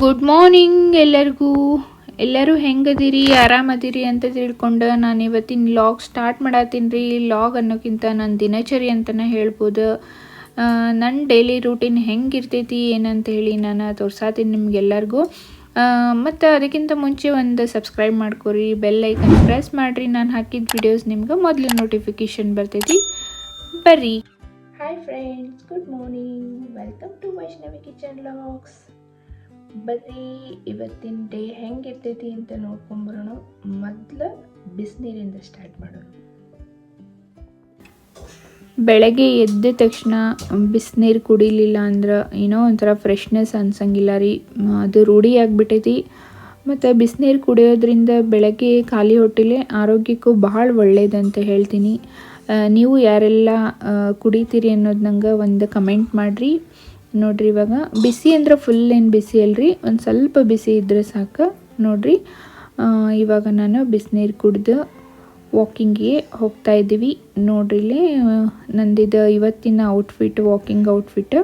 Good morning ಎಲ್ಲರಿಗೂ. ಎಲ್ಲರೂ ಹೆಂಗದಿರಿ, ಆರಾಮದಿರಿ ಅಂತ ತಿಳ್ಕೊಂಡು ನಾನು ಇವತ್ತಿನ ಲಾಗ್ ಸ್ಟಾರ್ಟ್ ಮಾಡತ್ತೀನಿ ರೀ ಲಾಗ್ ಅನ್ನೋಕ್ಕಿಂತ ನನ್ನ ದಿನಚರಿ ಅಂತಲೇ ಹೇಳ್ಬೋದು. ನನ್ನ ಡೈಲಿ ರೂಟೀನ್ ಹೆಂಗಿರ್ತೈತಿ ಏನಂತ ಹೇಳಿ ನಾನು ತೋರ್ಸಾತೀನಿ ನಿಮಗೆಲ್ಲರಿಗೂ. ಮತ್ತು ಅದಕ್ಕಿಂತ ಮುಂಚೆ ಒಂದು ಸಬ್ಸ್ಕ್ರೈಬ್ ಮಾಡ್ಕೊರಿ ಬೆಲ್ ಐಕನ್ ಪ್ರೆಸ್ ಮಾಡಿರಿ. ನಾನು ಹಾಕಿದ ವಿಡಿಯೋಸ್ ನಿಮ್ಗೆ ಮೊದಲು ನೋಟಿಫಿಕೇಶನ್ ಬರ್ತೈತಿ. ಬರ್ರಿ. Hi friends good morning welcome to Vaishnavi kitchen logs ಬರ್ರಿ ಇವತ್ತಿನ ಡೇ ಹೆಂಗಿರ್ತೈತಿ ಅಂತ ನೋಡ್ಕೊಂಬರೋಣ. ಮೊದಲು ಬಿಸಿನೀರಿಂದ ಸ್ಟಾರ್ಟ್ ಮಾಡೋಣ. ಬೆಳಗ್ಗೆ ಎದ್ದ ತಕ್ಷಣ ಬಿಸಿನೀರು ಕುಡಿಲಿಲ್ಲ ಅಂದ್ರೆ ಏನೋ ಒಂಥರ ಫ್ರೆಶ್ನೆಸ್ ಅನ್ಸಂಗಿಲ್ಲ ರೀ. ಅದು ರೂಢಿ ಆಗಿಬಿಟ್ಟೈತಿ. ಮತ್ತು ಬಿಸಿನೀರು ಕುಡಿಯೋದ್ರಿಂದ ಬೆಳಗ್ಗೆ ಖಾಲಿ ಹೊಟ್ಟೆಲೆ ಆರೋಗ್ಯಕ್ಕೂ ಭಾಳ ಒಳ್ಳೇದಂತ ಹೇಳ್ತೀನಿ. ನೀವು ಯಾರೆಲ್ಲ ಕುಡಿತೀರಿ ಅನ್ನೋದು ನಂಗೆ ಒಂದು ಕಮೆಂಟ್ ಮಾಡಿರಿ. ನೋಡ್ರಿ ಇವಾಗ. ಬಿಸಿ ಅಂದ್ರೆ ಫುಲ್ ಏನು ಬಿಸಿ ಅಲ್ರಿ? ಒಂದು ಸ್ವಲ್ಪ ಬಿಸಿ ಇದ್ರೆ ಸಾಕು. ನೋಡ್ರಿ. ಇವಾಗ ನಾನು ಬಿಸಿನೀರು ಕುಡ್ದು ವಾಕಿಂಗ್ಗೆ ಹೋಗ್ತಾ ಇದ್ದೀವಿ. ನೋಡ್ರಿ ಇಲ್ಲಿ ಆ, ನಂದಿದು ಇವತ್ತಿನ outfit walking outfit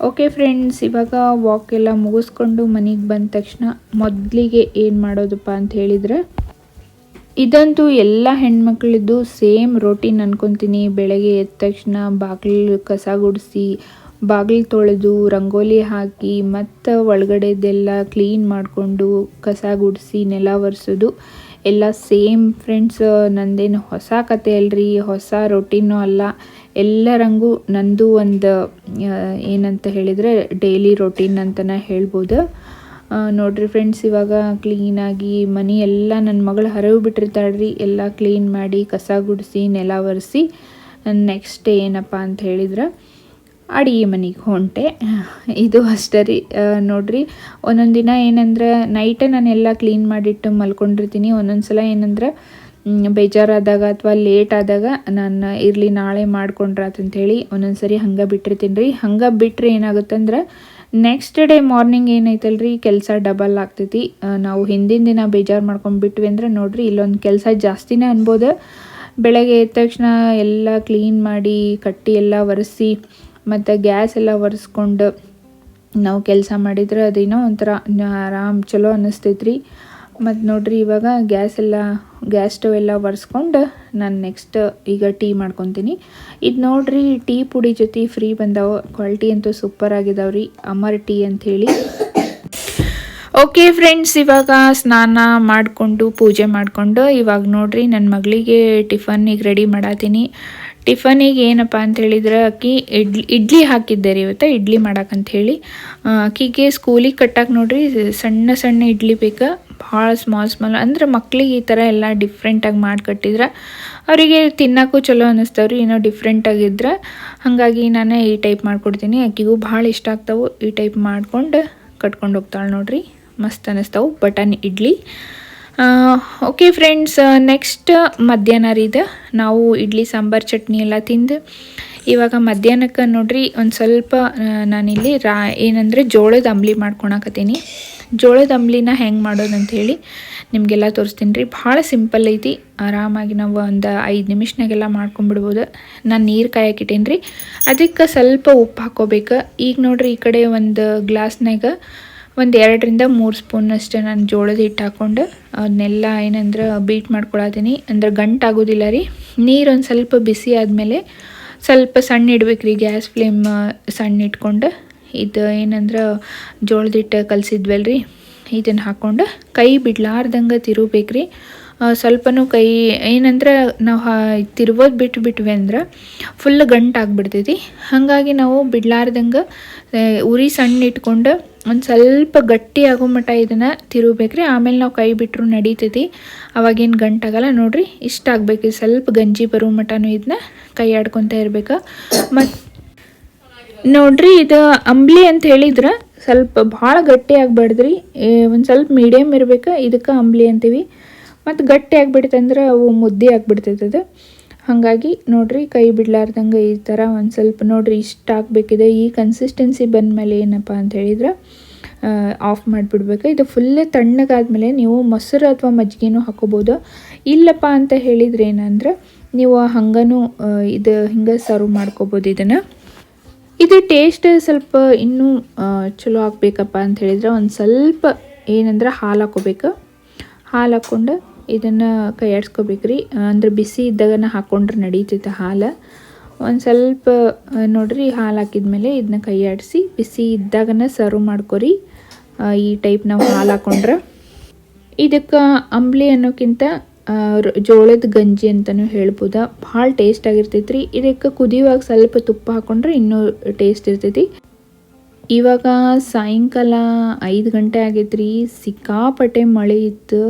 okay friends ಇವಾಗ ವಾಕ್ ಎಲ್ಲ ಮುಗಿಸ್ಕೊಂಡು ಮನೆಗೆ ಬಂದ ತಕ್ಷಣ ಮೊದಲಿಗೆ ಏನು ಮಾಡೋದಪ್ಪ ಅಂತ ಹೇಳಿದರೆ ಇದಂತೂ ಎಲ್ಲ ಹೆಣ್ಮಕ್ಳಿದ್ದು ಸೇಮ್ ರೋಟೀನ್ ಅನ್ಕೊತೀನಿ. ಬೆಳಗ್ಗೆ ಎದ್ದ ತಕ್ಷಣ ಬಾಗಿಲು ಕಸ ಗುಡಿಸಿ ಬಾಗಿಲು ತೊಳೆದು ರಂಗೋಲಿ ಹಾಕಿ ಮತ್ತು ಒಳಗಡೆದೆಲ್ಲ ಕ್ಲೀನ್ ಮಾಡಿಕೊಂಡು ಕಸ ಗುಡಿಸಿ ನೆಲ ಒರೆಸೋದು. ಎಲ್ಲ ಸೇಮ್ ಫ್ರೆಂಡ್ಸ್ ನಂದೇನು ಹೊಸ ಕತೆ ಅಲ್ರಿ, ಹೊಸ ರೊಟೀನು ಅಲ್ಲ. ಎಲ್ಲರಂಗೂ ನಂದು ಒಂದು ಏನಂತ ಹೇಳಿದರೆ ಡೈಲಿ ರೊಟೀನ್ ಅಂತಲೇ ಹೇಳ್ಬೋದು. ನೋಡ್ರಿ ಫ್ರೆಂಡ್ಸ್ ಇವಾಗ ಕ್ಲೀನಾಗಿ ಮನೆ ಎಲ್ಲ ನನ್ನ ಮಗಳು ಹರವು ಬಿಟ್ಟಿರ್ತಾಳ್ರಿ. ಎಲ್ಲ ಕ್ಲೀನ್ ಮಾಡಿ ಕಸ ಗುಡಿಸಿ ನೆಲ ಒರೆಸಿ ನೆಕ್ಸ್ಟ್ ಏನಪ್ಪ ಅಂತ ಹೇಳಿದ್ರೆ ಅಡಿಗೆ ಮನೆಗೆ ಹೊಂಟೆ. ಇದು ಅಷ್ಟೇ ರೀ. ನೋಡಿರಿ, ಒಂದೊಂದು ದಿನ ಏನಂದ್ರೆ ನೈಟೇ ನಾನೆಲ್ಲ ಕ್ಲೀನ್ ಮಾಡಿಟ್ಟು ಮಲ್ಕೊಂಡಿರ್ತೀನಿ. ಒಂದೊಂದು ಸಲ ಏನಂದ್ರೆ ಬೇಜಾರಾದಾಗ ಅಥವಾ ಲೇಟ್ ಆದಾಗ ನಾನು ಇರಲಿ, ನಾಳೆ ಮಾಡ್ಕೊಂಡ್ರಾತಂಥೇಳಿ ಒಂದೊಂದು ಸರಿ ಹಂಗೆ ಬಿಟ್ಟಿರ್ತೀನಿ ರೀ. ಹಂಗೆ ಬಿಟ್ಟರೆ ಏನಾಗುತ್ತಂದ್ರೆ ನೆಕ್ಸ್ಟ್ ಡೇ ಮಾರ್ನಿಂಗ್ ಏನೈತಲ್ರಿ, ಕೆಲಸ ಡಬಲ್ ಆಗ್ತೈತಿ. ನಾವು ಹಿಂದಿನ ದಿನ ಬೇಜಾರು ಮಾಡ್ಕೊಂಡ್ಬಿಟ್ವಿ ಅಂದ್ರೆ ನೋಡಿರಿ, ಇಲ್ಲೊಂದು ಕೆಲಸ ಜಾಸ್ತಿನೇ ಅನ್ಬೋದು. ಬೆಳಗ್ಗೆ ಎದ್ದ ತಕ್ಷಣ ಎಲ್ಲ ಕ್ಲೀನ್ ಮಾಡಿ, ಕಟ್ಟಿ ಎಲ್ಲ ಒರೆಸಿ ಮತ್ತು ಗ್ಯಾಸ್ ಎಲ್ಲ ಒರೆಸ್ಕೊಂಡು ನಾವು ಕೆಲಸ ಮಾಡಿದ್ರೆ ಅದೇನೋ ಒಂಥರ ಆರಾಮ್ ಚಲೋ ಅನ್ನಿಸ್ತೈತ್ರಿ. ಮತ್ತು ನೋಡ್ರಿ ಇವಾಗ ಗ್ಯಾಸ್ ಎಲ್ಲ ಗ್ಯಾಸ್ ಸ್ಟವ್ ಎಲ್ಲ ಒರೆಸ್ಕೊಂಡು ನಾನು ನೆಕ್ಸ್ಟ್ ಈಗ ಟೀ ಮಾಡ್ಕೊತೀನಿ. ಇದು ನೋಡ್ರಿ ಟೀ ಪುಡಿ ಜೊತೆ ಫ್ರೀ ಬಂದಾವ. ಕ್ವಾಲಿಟಿ ಅಂತೂ ಸೂಪರ್ ಆಗಿದಾವ್ರಿ. ಅಮರ್ ಟೀ ಅಂಥೇಳಿ ಓಕೆ ಫ್ರೆಂಡ್ಸ್ ಇವಾಗ ಸ್ನಾನ ಮಾಡಿಕೊಂಡು, ಪೂಜೆ ಮಾಡಿಕೊಂಡು ಇವಾಗ ನೋಡ್ರಿ ನನ್ನ ಮಗಳಿಗೆ ಟಿಫನ್ನಿಗೆ ರೆಡಿ ಮಾಡತ್ತೀನಿ ಟಿಫನಿಗೆ ಏನಪ್ಪ ಅಂತ ಹೇಳಿದ್ರೆ ಅಕ್ಕಿ ಇಡ್ಲಿ ಇಡ್ಲಿ ಹಾಕಿದ್ದೆ ರೀ ಇವತ್ತು, ಇಡ್ಲಿ ಮಾಡಕ್ಕಂತ ಹೇಳಿ ಅಕ್ಕಿಗೆ ಸ್ಕೂಲಿಗೆ ಕಟ್ಟಕ್ಕೆ ನೋಡ್ರಿ, ಸಣ್ಣ ಸಣ್ಣ ಇಡ್ಲಿ ಬೇಕಾ, ಭಾಳ ಸ್ಮಾಲ್ ಸ್ಮಾಲ್ ಅಂದ್ರೆ ಮಕ್ಳಿಗೆ ಈ ಥರ ಎಲ್ಲ ಡಿಫ್ರೆಂಟಾಗಿ ಮಾಡಿ ಕಟ್ಟಿದ್ರೆ, ಅವರಿಗೆ ತಿನ್ನೋಕ್ಕೂ ಚಲೋ ಅನ್ನಿಸ್ತಾವ್ರಿ, ಏನೋ ಡಿಫ್ರೆಂಟಾಗಿದ್ರೆ ಹಾಗಾಗಿ ನಾನು ಈ ಟೈಪ್ ಮಾಡ್ಕೊಡ್ತೀನಿ. ಅಕ್ಕಿಗೂ ಭಾಳ ಇಷ್ಟ ಆಗ್ತಾವೆ, ಈ ಟೈಪ್ ಮಾಡ್ಕೊಂಡು ಕಟ್ಕೊಂಡು ಹೋಗ್ತಾಳೆ ನೋಡ್ರಿ. ಮಸ್ತ್ ಅನ್ನಿಸ್ತಾವೆ button idli. Okay friends next ಮಧ್ಯಾಹ್ನ ರೀ ಇದು. ನಾವು ಇಡ್ಲಿ, ಸಾಂಬಾರು, ಚಟ್ನಿ ಎಲ್ಲ ತಿಂದು ಇವಾಗ ಮಧ್ಯಾಹ್ನಕ್ಕೆ ನೋಡ್ರಿ ಒಂದು ಸ್ವಲ್ಪ ನಾನಿಲ್ಲಿ ರಾ, ಏನಂದರೆ ಜೋಳದ ಅಂಬ್ಲಿ ಮಾಡ್ಕೊಳಕತ್ತೀನಿ ಜೋಳದ ಅಂಬ್ಲಿನ ಹೆಂಗೆ ಮಾಡೋದು ಅಂಥೇಳಿ ನಿಮಗೆಲ್ಲ ತೋರಿಸ್ತೀನಿ ರೀ. ಭಾಳ ಸಿಂಪಲ್ ಐತಿ. ಆರಾಮಾಗಿ ನಾವು ಒಂದು ಐದು ನಿಮಿಷನಾಗೆಲ್ಲ ಮಾಡ್ಕೊಂಬಿಡ್ಬೋದು ನಾನು ನೀರು ಕಾಯಕ್ಕಿಟ್ಟೇನಿ ರೀ. ಅದಕ್ಕೆ ಸ್ವಲ್ಪ ಉಪ್ಪು ಹಾಕೋಬೇಕು. ಈಗ ನೋಡ್ರಿ ಈ ಕಡೆ ಒಂದು ಗ್ಲಾಸ್ನಾಗ ಒಂದು ಎರಡರಿಂದ ಮೂರು ಸ್ಪೂನ್ ಅಷ್ಟೇ ನಾನು ಜೋಳದ ಹಿಟ್ಟು ಹಾಕ್ಕೊಂಡು ಅದನ್ನೆಲ್ಲ ಏನಂದ್ರೆ ಬೀಟ್ ಮಾಡ್ಕೊಳತೀನಿ ಅಂದ್ರೆ ಗಂಟು ಆಗೋದಿಲ್ಲ ರೀ. ನೀರು ಒಂದು ಸ್ವಲ್ಪ ಬಿಸಿ ಆದಮೇಲೆ ಸ್ವಲ್ಪ ಸಣ್ಣ ಇಡ್ಬೇಕು ರೀ ಗ್ಯಾಸ್ ಫ್ಲೇಮ್, ಸಣ್ಣ ಇಟ್ಕೊಂಡು. ಇದು ಏನಂದ್ರೆ ಜೋಳದ ಹಿಟ್ಟು ಕಲಸಿದ್ವಲ್ರಿ ಇದನ್ನು ಹಾಕ್ಕೊಂಡು ಕೈ ಬಿಡ್ಲಾರ್ದಂಗೆ ತಿರುಬೇಕ್ರಿ ಸ್ವಲ್ಪನೂ ಕೈ, ಏನಂದ್ರೆ ನಾವು ತಿರುಗೋದು ಬಿಟ್ಟು ಬಿಟ್ವಿ ಅಂದ್ರೆ ಫುಲ್ ಗಂಟಾಗ್ಬಿಡ್ತೈತಿ ಹಾಗಾಗಿ ನಾವು ಬಿಡ್ಲಾರ್ದಂಗೆ ಉರಿ ಸಣ್ಣ ಇಟ್ಕೊಂಡು ಒಂದು ಸ್ವಲ್ಪ ಗಟ್ಟಿ ಆಗೋ ಮಟ್ಟ ಇದನ್ನು ತಿರುಗಬೇಕ್ರಿ. ಆಮೇಲೆ ನಾವು ಕೈ ಬಿಟ್ಟರು ನಡೀತೈತಿ. ಅವಾಗೇನು ಗಂಟಾಗಲ್ಲ ನೋಡಿರಿ. ಇಷ್ಟ ಆಗಬೇಕು. ಸ್ವಲ್ಪ ಗಂಜಿ ಬರೋ ಮಟನೂ ಇದನ್ನ ಕೈ ಆಡ್ಕೊತ ಇರಬೇಕು. ಮತ್ತು ನೋಡ್ರಿ, ಇದು ಅಂಬ್ಲಿ ಅಂತ ಹೇಳಿದ್ರೆ ಸ್ವಲ್ಪ ಭಾಳ ಗಟ್ಟಿ ಆಗ್ಬಾರ್ದ್ರಿ. ಒಂದು ಸ್ವಲ್ಪ ಮೀಡಿಯಮ್ ಇರ್ಬೇಕು. ಇದಕ್ಕೆ ಅಂಬ್ಲಿ ಅಂತೀವಿ. ಮತ್ತು ಗಟ್ಟಿ ಆಗಿಬಿಡ್ತಂದ್ರೆ ಅವು ಮುದ್ದೆ ಆಗ್ಬಿಡ್ತೈತದ ಹಾಗಾಗಿ ನೋಡ್ರಿ ಕೈ ಬಿಡ್ಲಾರ್ದಂಗೆ ಈ ಥರ ಒಂದು ಸ್ವಲ್ಪ ನೋಡ್ರಿ ಇಷ್ಟು ಹಾಕ್ಬೇಕಿದೆ ಈ ಕನ್ಸಿಸ್ಟೆನ್ಸಿ ಬಂದಮೇಲೆ ಏನಪ್ಪ ಅಂತ ಹೇಳಿದ್ರೆ ಆಫ್ ಮಾಡಿಬಿಡ್ಬೇಕು. ಇದು ಫುಲ್ ತಣ್ಣಗಾದ್ಮೇಲೆ ನೀವು ಮೊಸರು ಅಥವಾ ಮಜ್ಜಿಗೆನೂ ಹಾಕೋಬೋದು. ಇಲ್ಲಪ್ಪ ಅಂತ ಹೇಳಿದ್ರೆ ಏನಂದ್ರೆ, ನೀವು ಹಂಗನೂ ಇದು ಹಿಂಗೆ ಸರ್ವ್ ಮಾಡ್ಕೋಬೋದು ಇದನ್ನು. ಇದು ಟೇಸ್ಟ್ ಸ್ವಲ್ಪ ಇನ್ನೂ ಚಲೋ ಆಗಬೇಕಪ್ಪ ಅಂತ ಹೇಳಿದ್ರೆ ಒಂದು ಸ್ವಲ್ಪ ಏನಂದ್ರೆ ಹಾಲು ಹಾಕೋಬೇಕು. ಹಾಲು ಹಾಕ್ಕೊಂಡು ಇದನ್ನು ಕೈಯಾಡಿಸ್ಕೋಬೇಕ್ರಿ. ಅಂದ್ರೆ ಬಿಸಿ ಇದ್ದಾಗನ ಹಾಕ್ಕೊಂಡ್ರೆ ನಡೀತೈತೆ ಹಾಲು. ಒಂದು ಸ್ವಲ್ಪ ನೋಡ್ರಿ ಹಾಲು ಹಾಕಿದ್ಮೇಲೆ ಇದನ್ನ ಕೈಯಾಡಿಸಿ ಬಿಸಿ ಇದ್ದಾಗನ ಸರ್ವ್ ಮಾಡ್ಕೊರಿ. ಈ ಟೈಪ್ ನಾವು ಹಾಲು ಹಾಕ್ಕೊಂಡ್ರೆ ಇದಕ್ಕೆ ಅಂಬ್ಲಿ ಅನ್ನೋಕ್ಕಿಂತ ಜೋಳದ ಗಂಜಿ ಅಂತಲೂ ಹೇಳ್ಬೋದ. ಭಾಳ ಟೇಸ್ಟ್ ಆಗಿರ್ತೈತ್ರಿ. ಇದಕ್ಕೆ ಕುದಿಯುವಾಗ ಸ್ವಲ್ಪ ತುಪ್ಪ ಹಾಕೊಂಡ್ರೆ ಇನ್ನೂ ಟೇಸ್ಟ್ ಇರ್ತೈತಿ. ಇವಾಗ ಸಾಯಂಕಾಲ ಐದು ಗಂಟೆ ಆಗೈತ್ರಿ. ಸಿಕ್ಕಾಪಟ್ಟೆ ಮಳೆ ಇತ್ತು.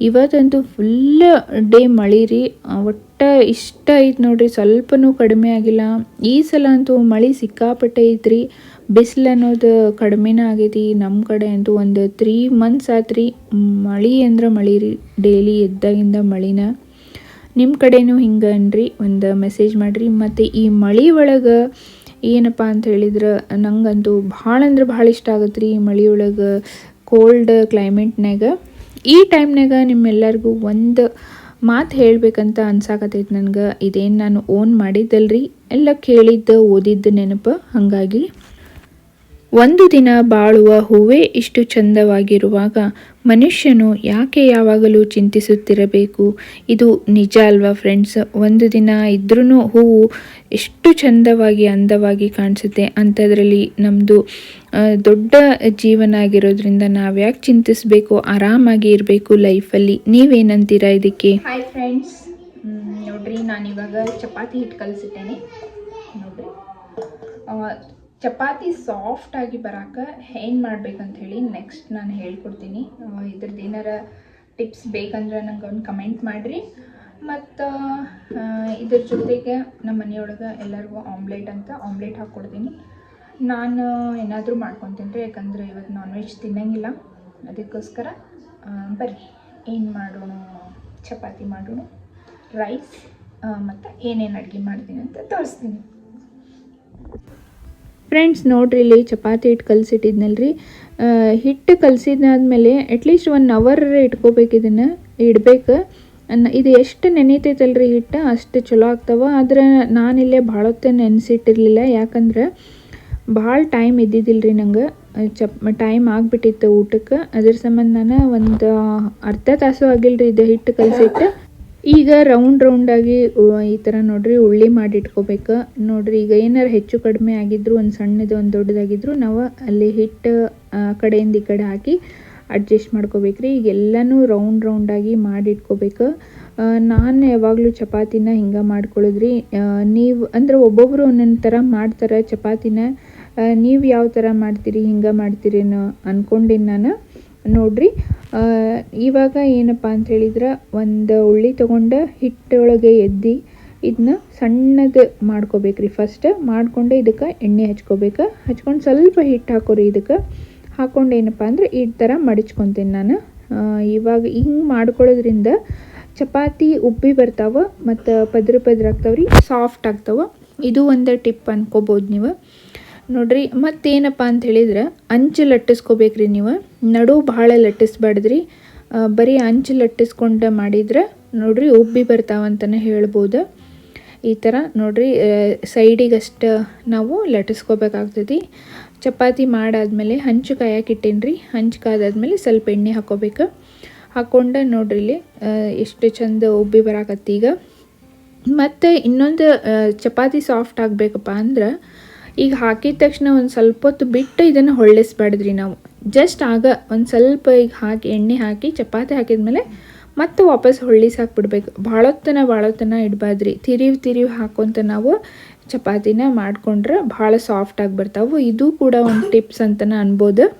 ಇವತ್ತಂತೂ ಫುಲ್ ಡೇ ಮಳೆ ರೀ. ಒಟ್ಟು ಇಷ್ಟ ಐತೆ ನೋಡ್ರಿ, ಸ್ವಲ್ಪನೂ ಕಡಿಮೆ ಆಗಿಲ್ಲ. ಈ ಸಲ ಅಂತೂ ಮಳೆ ಸಿಕ್ಕಾಪಟ್ಟೆ ಐತ್ರಿ ಬಿಸಿಲು ಅನ್ನೋದು ಕಡಿಮೆನೇ ಆಗೈತಿ. ನಮ್ಮ ಕಡೆ ಅಂತೂ ಒಂದು ತ್ರೀ ಮಂತ್ಸ್ ಆತ್ರಿ ಮಳೆ ಅಂದ್ರೆ ಮಳೆ ರೀ. ಡೈಲಿ ಎದ್ದಾಗಿಂದ ಮಳಿನ. ನಿಮ್ಮ ಕಡೆನೂ ಹಿಂಗೆ ಅನ್ರಿ. ಒಂದು ಮೆಸೇಜ್ ಮಾಡಿರಿ. ಮತ್ತು ಈ ಮಳೆ ಒಳಗೆ ಏನಪ್ಪ ಅಂತ ಹೇಳಿದ್ರೆ, ನಂಗಂತೂ ಭಾಳ ಅಂದ್ರೆ ಭಾಳ ಇಷ್ಟ ಆಗತ್ತೆ ರೀ ಮಳೆ ಒಳಗೆ ಕೋಲ್ಡ್ ಕ್ಲೈಮೇಟ್ನಾಗ ಈ ಟೈಮ್ನಾಗ ನಿಮ್ಮೆಲ್ಲರಿಗೂ ಒಂದು ಮಾತು ಹೇಳಬೇಕಂತ ಅನ್ಸಾಕತ್ತೈತೆ ನನಗೆ. ಇದೇನು ನಾನು ಓನ್ ಮಾಡಿದ್ದಲ್ರಿ? ಎಲ್ಲ ಕೇಳಿದ್ದ, ಓದಿದ್ದ ನೆನಪು, ಹಾಗಾಗಿ ಒಂದು ದಿನ ಬಾಳುವ ಹೂವೇ ಇಷ್ಟು ಚಂದವಾಗಿರುವಾಗ ಮನುಷ್ಯನು ಯಾಕೆ ಯಾವಾಗಲೂ ಚಿಂತಿಸುತ್ತಿರಬೇಕು? ಇದು ನಿಜ ಅಲ್ವಾ ಫ್ರೆಂಡ್ಸ್? ಒಂದು ದಿನ ಇದ್ರೂ ಹೂವು ಎಷ್ಟು ಚಂದವಾಗಿ ಅಂದವಾಗಿ ಕಾಣಿಸುತ್ತೆ ಅಂಥದ್ರಲ್ಲಿ ನಮ್ಮದು ದೊಡ್ಡ ಜೀವನ ಆಗಿರೋದ್ರಿಂದ ನಾವು ಯಾಕೆ ಚಿಂತಿಸಬೇಕು, ಆರಾಮಾಗಿ ಇರಬೇಕು ಲೈಫಲ್ಲಿ. ನೀವೇನಂತೀರಾ ಇದಕ್ಕೆ? ಹಾಯ್ ಫ್ರೆಂಡ್ಸ್ ನೋಡ್ರಿ, ನಾನಿವಾಗ ಚಪಾತಿ ಹಿಟ್ಟು ಕಲಿಸುತ್ತೇನೆ ನೋಡ್ರಿ. ಚಪಾತಿ ಸಾಫ್ಟ್ ಆಗಿ ಬರಾಕ ಏನು ಮಾಡ್ಬೇಕಂತ ಹೇಳಿ ನೆಕ್ಸ್ಟ್ ನಾನು ಹೇಳ್ಕೊಡ್ತೀನಿ. ಇದ್ರದ್ದು ಏನಾರ ಟಿಪ್ಸ್ ಬೇಕಂದ್ರೆ ನಂಗೆ ಒಂದು ಕಮೆಂಟ್ ಮಾಡಿರಿ. ಮತ್ತು ಇದ್ರ ಜೊತೆಗೆ ನಮ್ಮ ಮನೆಯೊಳಗೆ ಎಲ್ಲರಿಗೂ ಆಮ್ಲೆಟ್ ಅಂತ ಆಮ್ಲೆಟ್ ಹಾಕ್ಕೊಡ್ತೀನಿ ನಾನು ಏನಾದರೂ ಮಾಡ್ಕೊತೀನಿ ರೀ ಯಾಕಂದರೆ ಇವತ್ತು ನಾನ್ ವೆಜ್ ತಿನ್ನಂಗಿಲ್ಲ. ಅದಕ್ಕೋಸ್ಕರ ಬರ್ರಿ, ಏನು ಮಾಡೋಣ, ಚಪಾತಿ ಮಾಡೋಣ ರೈಸ್ ಮತ್ತು ಏನೇನು ಅಡುಗೆ ಮಾಡ್ತೀನಿ ಅಂತ ತೋರಿಸ್ತೀನಿ. ಫ್ರೆಂಡ್ಸ್ ನೋಡ್ರಿ, ಇಲ್ಲಿ ಚಪಾತಿ ಹಿಟ್ಟು ಕಲಸಿಟ್ಟಿದ್ನಲ್ರಿ. ಹಿಟ್ಟು ಕಲಸಿದಾದ್ಮೇಲೆ ಅಟ್ಲೀಸ್ಟ್ ಒನ್ ಅವರ್ ಇಟ್ಕೋಬೇಕು ಇದನ್ನು, ಇಡಬೇಕು. ಇದು ಎಷ್ಟು ನೆನೀತೈತಲ್ರಿ ಹಿಟ್ಟು? ಅಷ್ಟು ಚಲೋ ಆಗ್ತಾವ. ಆದ್ರೆ ನಾನಿಲ್ಲೇ ಭಾಳ ಹೊತ್ತು ನೆನೆಸಿಟ್ಟಿರಲಿಲ್ಲ. ಯಾಕಂದ್ರೆ ಭಾಳ ಟೈಮ್ ಇದ್ದಿದ್ದಿಲ್ಲ ರೀ ನಂಗೆ ಚಪ್ ಟೈಮ್ ಆಗಿಬಿಟ್ಟಿತ್ತು ಊಟಕ್ಕೆ. ಅದ್ರ ಸಂಬಂಧ ನಾನು ಒಂದು ಅರ್ಧ ತಾಸು ಆಗಿಲ್ಲ ರೀ ಇದು ಹಿಟ್ಟು ಕಲಸಿಟ್ಟು. ಈಗ ರೌಂಡ್ ರೌಂಡಾಗಿ ಈ ಥರ ನೋಡ್ರಿ, ಉಳ್ಳಿ ಮಾಡಿ ಇಟ್ಕೋಬೇಕು. ನೋಡ್ರಿ, ಈಗ ಏನಾರು ಹೆಚ್ಚು ಕಡಿಮೆ ಆಗಿದ್ರು, ಒಂದು ಸಣ್ಣದು, ಒಂದು ದೊಡ್ಡದಾಗಿದ್ರು, ನಾವು ಅಲ್ಲಿ ಹಿಟ್ಟು, ಆ, ಕಡೆಯಿಂದ ಈ ಕಡೆ ಹಾಕಿ ಅಡ್ಜಸ್ಟ್ ಮಾಡ್ಕೋಬೇಕ್ರಿ. ಈಗ ಎಲ್ಲನೂ ರೌಂಡ್ ರೌಂಡಾಗಿ ಮಾಡಿ ಇಟ್ಕೋಬೇಕು. ನಾನು ಯಾವಾಗಲೂ ಚಪಾತಿನ ಹಿಂಗೆ ಮಾಡ್ಕೊಳ್ಳೋದ್ರಿ ನೀವು, ಅಂದ್ರೆ ಒಬ್ಬೊಬ್ಬರು ಒಂದೊಂದು ಥರ ಮಾಡ್ತಾರೆ ಚಪಾತಿನ. ನೀವು ಯಾವ ಥರ ಮಾಡ್ತೀರಿ, ಹಿಂಗೆ ಮಾಡ್ತೀರೇನೋ ಅಂದ್ಕೊಂಡಿನಿ ನಾನು. ನೋಡ್ರಿ. ಇವಾಗ ಏನಪ್ಪ ಅಂತ ಹೇಳಿದ್ರೆ, ಒಂದು ಉಳ್ಳಿ ತೊಗೊಂಡು ಹಿಟ್ಟೊಳಗೆ ಎದ್ದಿ ಇದನ್ನ ಸಣ್ಣದು ಮಾಡ್ಕೋಬೇಕ್ರಿ. ಫಸ್ಟ್ ಮಾಡ್ಕೊಂಡು ಇದಕ್ಕೆ ಎಣ್ಣೆ ಹಚ್ಕೋಬೇಕು. ಹಚ್ಕೊಂಡು ಸ್ವಲ್ಪ ಹಿಟ್ಟು ಹಾಕೋರಿ ಇದಕ್ಕೆ. ಹಾಕೊಂಡು ಏನಪ್ಪ ಅಂದ್ರೆ ಈ ಥರ ಮಡಿಚ್ಕೊತೀನಿ ನಾನು. ಇವಾಗ ಹಿಂಗೆ ಮಾಡ್ಕೊಳ್ಳೋದ್ರಿಂದ ಚಪಾತಿ ಉಬ್ಬಿ ಬರ್ತಾವ ಮತ್ತು ಪದ್ರ ಪದ್ರ ಆಗ್ತಾವ್ರಿ ಸಾಫ್ಟ್ ಆಗ್ತಾವೆ. ಇದು ಒಂದು ಟಿಪ್ ಅನ್ಕೋಬೋದು ನೀವು. ನೋಡ್ರಿ, ಮತ್ತೇನಪ್ಪ ಅಂತ ಹೇಳಿದ್ರೆ, ಅಂಚು ಲಟ್ಟಿಸ್ಕೋಬೇಕ್ರಿ ನೀವು. ನಡು ಭಾಳ ಲಟ್ಟಿಸ್ಬಾರ್ದ್ರಿ. ಬರೀ ಅಂಚು ಲಟ್ಟಿಸ್ಕೊಂಡು ಮಾಡಿದ್ರೆ, ನೋಡ್ರಿ, ಉಬ್ಬಿ ಬರ್ತಾವಂತಲೇ ಹೇಳ್ಬೋದು. ಈ ಥರ ನೋಡ್ರಿ ಸೈಡಿಗಷ್ಟು ನಾವು ಲಟ್ಟಿಸ್ಕೋಬೇಕಾಗ್ತದೆ ಚಪಾತಿ ಮಾಡಾದ್ಮೇಲೆ ಹಂಚು ಕಾಯಕ್ಕಿಟ್ಟೇನಿ ರೀ ಹಂಚು ಕಾದಾದ್ಮೇಲೆ ಸ್ವಲ್ಪ ಎಣ್ಣೆ ಹಾಕೋಬೇಕು. ಹಾಕ್ಕೊಂಡು ನೋಡ್ರಿ ಇಲ್ಲಿ ಎಷ್ಟು ಚಂದ ಉಬ್ಬಿ ಬರಾಕತ್ತೀಗ. ಮತ್ತು ಇನ್ನೊಂದು ಚಪಾತಿ ಸಾಫ್ಟ್ ಆಗಬೇಕಪ್ಪ ಅಂದ್ರೆ ಈಗ ಹಾಕಿದ ತಕ್ಷಣ ಒಂದು ಸ್ವಲ್ಪ ಹೊತ್ತು ಬಿಟ್ಟು ಇದನ್ನು ಹೊಳ್ಳಿಸ್ಬಾರ್ದ್ರಿ ನಾವು. ಜಸ್ಟ್ ಆಗ ಒಂದು ಸ್ವಲ್ಪ ಈಗ ಹಾಕಿ, ಎಣ್ಣೆ ಹಾಕಿ, ಚಪಾತಿ ಹಾಕಿದ್ಮೇಲೆ ಮತ್ತೆ ವಾಪಸ್ ಹೊಳ್ಳಿಸಿ ಹಾಕ್ಬಿಡ್ಬೇಕು. ಭಾಳ ಹೊತ್ತನ ಭಾಳ ಹೊತ್ತನ ಇಡಬಾರ್ದ್ರಿ. ತಿರಿವಿ ತಿರಿವಿ ಹಾಕೊಂತ ನಾವು ಚಪಾತಿನ ಮಾಡಿಕೊಂಡ್ರೆ ಭಾಳ ಸಾಫ್ಟ್ ಆಗಿ ಬರ್ತಾವೆ. ಇದು ಕೂಡ ಒಂದು ಟಿಪ್ಸ್ ಅಂತನ ಅನ್ಬೋದು.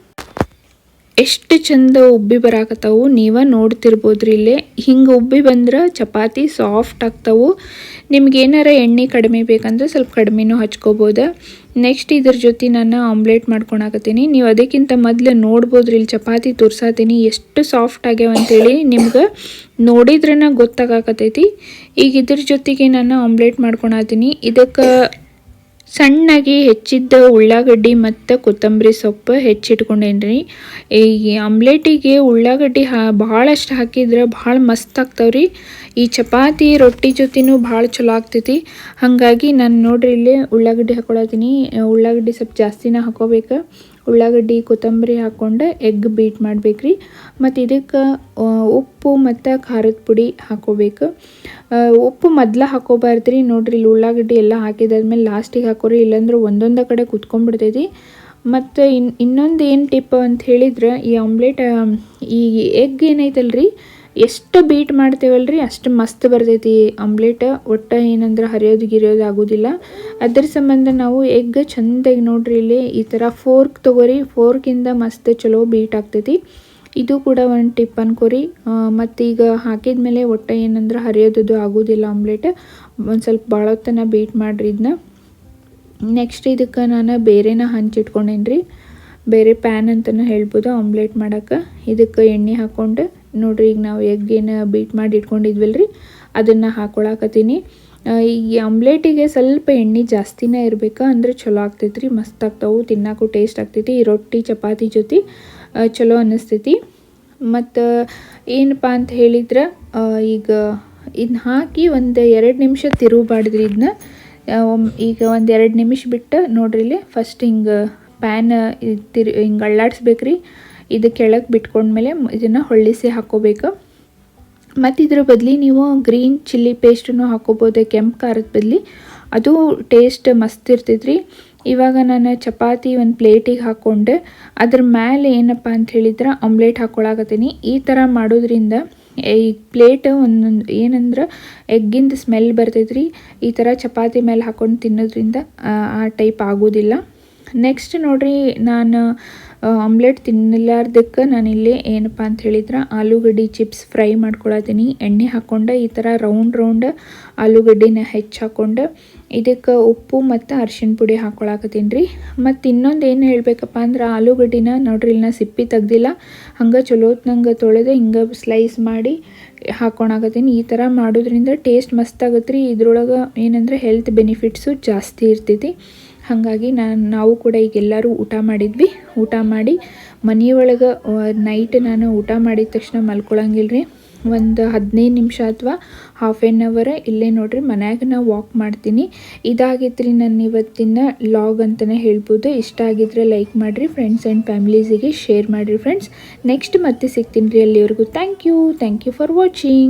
ಎಷ್ಟು ಚಂದ ಉಬ್ಬಿ ಬರಾಕತ್ತವು, ನೀವ ನೋಡ್ತಿರ್ಬೋದ್ರಿ ಇಲ್ಲೇ. ಹಿಂಗೆ ಉಬ್ಬಿ ಬಂದ್ರೆ ಚಪಾತಿ ಸಾಫ್ಟ್ ಆಗ್ತಾವು. ನಿಮ್ಗೆ ಏನಾರ ಎಣ್ಣೆ ಕಡಿಮೆ ಬೇಕಂದ್ರೆ ಸ್ವಲ್ಪ ಕಡಿಮೆನೂ ಹಚ್ಕೋಬೋದು. ನೆಕ್ಸ್ಟ್ ಇದ್ರ ಜೊತೆ ನಾನು ಆಮ್ಲೆಟ್ ಮಾಡ್ಕೊಳಕತ್ತೀನಿ ನೀವು ಅದಕ್ಕಿಂತ ಮೊದಲು ನೋಡ್ಬೋದ್ರಿ ಇಲ್ಲಿ ಚಪಾತಿ ತುರ್ಸಾತೀನಿ, ಎಷ್ಟು ಸಾಫ್ಟ್ ಆಗ್ಯಾವ ಅಂತೇಳಿ ನಿಮ್ಗೆ ನೋಡಿದ್ರನ ಗೊತ್ತಾಗಕತ್ತೈತಿ. ಈಗ ಇದ್ರ ಜೊತೆಗೆ ನಾನು ಆಮ್ಲೆಟ್ ಮಾಡ್ಕೊಳತೀನಿ ಇದಕ್ಕೆ ಸಣ್ಣಗೆ ಹೆಚ್ಚಿದ್ದ ಉಳ್ಳಾಗಡ್ಡಿ ಮತ್ತು ಕೊತ್ತಂಬರಿ ಸೊಪ್ಪು ಹೆಚ್ಚಿಟ್ಕೊಂಡೇನ್ರಿ. ಈ ಆಮ್ಲೆಟಿಗೆ ಉಳ್ಳಾಗಡ್ಡಿ ಹಾ, ಭಾಳಷ್ಟು ಹಾಕಿದ್ರೆ ಭಾಳ ಮಸ್ತ್ ಆಗ್ತಾವ್ರಿ. ಈ ಚಪಾತಿ ರೊಟ್ಟಿ ಜೊತೆನೂ ಭಾಳ ಚಲೋ ಆಗ್ತೈತಿ. ಹಾಗಾಗಿ ನಾನು ನೋಡ್ರಿ ಇಲ್ಲಿ ಉಳ್ಳಾಗಡ್ಡಿ ಹಾಕೊಳತೀನಿ ಉಳ್ಳಾಗಡ್ಡಿ ಸ್ವಲ್ಪ ಜಾಸ್ತಿನೇ ಹಾಕೋಬೇಕು. ಉಳ್ಳಾಗಡ್ಡಿ, ಕೊತ್ತಂಬರಿ ಹಾಕ್ಕೊಂಡು ಎಗ್ ಬೀಟ್ ಮಾಡಬೇಕ್ರಿ. ಮತ್ತು ಇದಕ್ಕೆ ಉಪ್ಪು ಮತ್ತು ಖಾರದ ಪುಡಿ ಹಾಕೋಬೇಕು. ಉಪ್ಪು ಮೊದ್ಲ ಹಾಕೋಬಾರ್ದ್ರಿ. ನೋಡ್ರಿ, ಇಲ್ಲಿ ಉಳ್ಳಾಗಡ್ಡಿ ಎಲ್ಲ ಹಾಕಿದಾದ್ಮೇಲೆ ಲಾಸ್ಟಿಗೆ ಹಾಕೋರಿ. ಇಲ್ಲಾಂದ್ರೆ ಒಂದೊಂದು ಕಡೆ ಕುತ್ಕೊಂಡ್ಬಿಡ್ತೈತಿ. ಮತ್ತು ಇನ್, ಇನ್ನೊಂದು ಏನು ಟಿಪ್ ಅಂತ ಹೇಳಿದ್ರೆ, ಈ ಆಮ್ಲೆಟ್ ಈ ಎಗ್ ಏನೈತಲ್ರಿ? ಎಷ್ಟು ಬೀಟ್ ಮಾಡ್ತೇವಲ್ರಿ, ಅಷ್ಟು ಮಸ್ತ್ ಬರ್ತೈತಿ ಆಮ್ಲೆಟ್ ಒಟ್ಟು ಏನಂದ್ರೆ ಹರಿಯೋದು ಗಿರಿಯೋದು ಆಗೋದಿಲ್ಲ. ಅದ್ರ ಸಂಬಂಧ ನಾವು ಎಗ್ ಚಂದಾಗಿ ನೋಡ್ರಿ ಇಲ್ಲಿ ಈ ಥರ ಫೋರ್ಕ್ ತೊಗೋರಿ ಫೋರ್ಕಿಂದ ಮಸ್ತ್ ಚಲೋ ಬೀಟ್ ಆಗ್ತೈತಿ. ಇದು ಕೂಡ ಒಂದು ಟಿಪ್ ಅನ್ಕೋರಿ. ಮತ್ತು ಈಗ ಹಾಕಿದ್ಮೇಲೆ ಒಟ್ಟು ಏನಂದ್ರೆ ಹರಿಯೋದು ಆಗೋದಿಲ್ಲ ಆಮ್ಲೆಟ್ ಒಂದು ಸ್ವಲ್ಪ ಭಾಳ ಬೀಟ್ ಮಾಡ್ರಿ ಇದನ್ನ ನೆಕ್ಸ್ಟ್ ಇದಕ್ಕೆ ನಾನು ಬೇರೆನ ಹಂಚಿಟ್ಕೊಂಡೇನಿ ಬೇರೆ ಪ್ಯಾನ್ ಅಂತಲೂ ಹೇಳ್ಬೋದು ಆಮ್ಲೆಟ್ ಮಾಡೋಕ್ಕೆ ಇದಕ್ಕೆ ಎಣ್ಣೆ ಹಾಕ್ಕೊಂಡು ನೋಡ್ರಿ, ಈಗ ನಾವು ಎಗ್ ಏನು ಬೀಟ್ ಮಾಡಿ ಇಟ್ಕೊಂಡಿದ್ವಿಲ್ರಿ, ಅದನ್ನು ಹಾಕೊಳಕತ್ತೀನಿ. ಈ ಆಮ್ಲೆಟಿಗೆ ಸ್ವಲ್ಪ ಎಣ್ಣೆ ಜಾಸ್ತಿನೇ ಇರಬೇಕು, ಅಂದ್ರೆ ಚಲೋ ಆಗ್ತೈತಿ ರೀ ಮಸ್ತ್ ಆಗ್ತಾವು ತಿನ್ನಕ್ಕೂ ಟೇಸ್ಟ್ ಆಗ್ತೈತಿ ರೊಟ್ಟಿ, ಚಪಾತಿ ಜೊತೆ ಚಲೋ ಅನ್ನಿಸ್ತೈತಿ ಮತ್ತು ಏನಪ್ಪ ಅಂತ ಹೇಳಿದ್ರೆ ಈಗ ಇದನ್ನ ಹಾಕಿ ಒಂದು ಎರಡು ನಿಮಿಷ ತಿರುಗಬಾರ್ದ್ರಿ ಇದನ್ನ ಈಗ ಒಂದು ಎರಡು ನಿಮಿಷ ಬಿಟ್ಟು ನೋಡ್ರಿ ಇಲ್ಲಿ ಫಸ್ಟ್ ಹಿಂಗೆ ಪ್ಯಾನ್ ತಿರು, ಹಿಂಗೆ ಅಳ್ಳಾಡಿಸ್ಬೇಕ್ರಿ. ಇದು ಕೆಳಗೆ ಬಿಟ್ಕೊಂಡ್ಮೇಲೆ ಇದನ್ನು ಹೊಳ್ಳಿಸಿ ಹಾಕೋಬೇಕು. ಮತ್ತು ಇದ್ರ ಬದಲಿ ನೀವು ಗ್ರೀನ್ ಚಿಲ್ಲಿ ಪೇಸ್ಟನ್ನು ಹಾಕೋಬೋದು ಕೆಂಪು ಖಾರದ ಬದಲಿ. ಅದು ಟೇಸ್ಟ್ ಮಸ್ತ್ ಇರ್ತೈತ್ರಿ. ಇವಾಗ ನಾನು ಚಪಾತಿ ಒಂದು ಪ್ಲೇಟಿಗೆ ಹಾಕ್ಕೊಂಡೆ ಅದ್ರ ಮೇಲೆ ಏನಪ್ಪ ಅಂತ ಹೇಳಿದ್ರೆ ಆಮ್ಲೆಟ್ ಹಾಕ್ಕೊಳಕತ್ತೀನಿ ಈ ಥರ ಮಾಡೋದ್ರಿಂದ ಈ ಪ್ಲೇಟ್ ಒಂದೊಂದು ಏನಂದ್ರೆ ಎಗ್ಗಿಂದ ಸ್ಮೆಲ್ ಬರ್ತೈತ್ರಿ. ಈ ಥರ ಚಪಾತಿ ಮೇಲೆ ಹಾಕ್ಕೊಂಡು ತಿನ್ನೋದ್ರಿಂದ ಆ, ಆ ಟೈಪ್ ಆಗೋದಿಲ್ಲ. ನೆಕ್ಸ್ಟ್ ನೋಡಿರಿ ನಾನು ಆಮ್ಲೆಟ್ ತಿನ್ನಲಾರ್ದಕ್ಕೆ ನಾನಿಲ್ಲಿ ಏನಪ್ಪ ಅಂತ ಹೇಳಿದ್ರೆ, ಆಲೂಗಡ್ಡೆ ಚಿಪ್ಸ್ ಫ್ರೈ ಮಾಡ್ಕೊಳತ್ತೀನಿ. ಎಣ್ಣೆ ಹಾಕ್ಕೊಂಡು ಈ ಥರ ರೌಂಡ್ ರೌಂಡ್ ಆಲೂಗಡ್ಡಿನ ಹೆಚ್ಚು ಹಾಕ್ಕೊಂಡು ಇದಕ್ಕೆ ಉಪ್ಪು ಮತ್ತು ಅರ್ಶಿಣ ಪುಡಿ ಹಾಕ್ಕೊಳಕತ್ತೀನಿ ರೀ ಮತ್ತು ಇನ್ನೊಂದು ಏನು ಹೇಳಬೇಕಪ್ಪ ಅಂದ್ರೆ, ಆಲೂಗಡ್ಡಿನ ನೋಡ್ರಿ ಇಲ್ಲಿ ನಾ ಸಿಪ್ಪಿ ತೆಗ್ದಿಲ್ಲ, ಹಂಗೆ ಚಲೋತ್ನಂಗೆ ತೊಳೆದು ಹಿಂಗೆ ಸ್ಲೈಸ್ ಮಾಡಿ ಹಾಕ್ಕೊಳಕತ್ತೀನಿ ಈ ಥರ ಮಾಡೋದ್ರಿಂದ ಟೇಸ್ಟ್ ಮಸ್ತ್ ಆಗತ್ತೆ ರೀ ಇದ್ರೊಳಗೆ ಏನಂದ್ರೆ ಹೆಲ್ತ್ ಬೆನಿಫಿಟ್ಸು ಜಾಸ್ತಿ ಇರ್ತೈತಿ. ಹಾಗಾಗಿ ನಾನು, ನಾವು ಕೂಡ ಈಗ ಎಲ್ಲರೂ ಊಟ ಮಾಡಿದ್ವಿ. ಊಟ ಮಾಡಿ ಮನೆಯೊಳಗೆ ನೈಟ್ ನಾನು ಊಟ ಮಾಡಿದ ತಕ್ಷಣ ಮಲ್ಕೊಳಂಗಿಲ್ಲ ಒಂದು ಹದಿನೈದು ನಿಮಿಷ ಅಥವಾ ಹಾಫ್ ಆ್ಯನ್ ಅವರ್ ಇಲ್ಲೇ ನೋಡ್ರಿ, ಮನ್ಯಾಗ ನಾ ವಾಕ್ ಮಾಡ್ತೀನಿ. ಇದಾಗಿತ್ತು ರೀ ನನ್ನ ಇವತ್ತಿನ ಲಾಗ್ ಅಂತಲೇ ಹೇಳ್ಬೋದು. ಇಷ್ಟ ಆಗಿದ್ರೆ ಲೈಕ್ ಮಾಡಿರಿ ಫ್ರೆಂಡ್ಸ್ ಆ್ಯಂಡ್ ಫ್ಯಾಮಿಲೀಸಿಗೆ ಶೇರ್ ಮಾಡಿರಿ ಫ್ರೆಂಡ್ಸ್ ನೆಕ್ಸ್ಟ್ ಮತ್ತೆ ಸಿಗ್ತೀನಿ ರೀ ಅಲ್ಲಿವರೆಗೂ. Thank you thank you for watching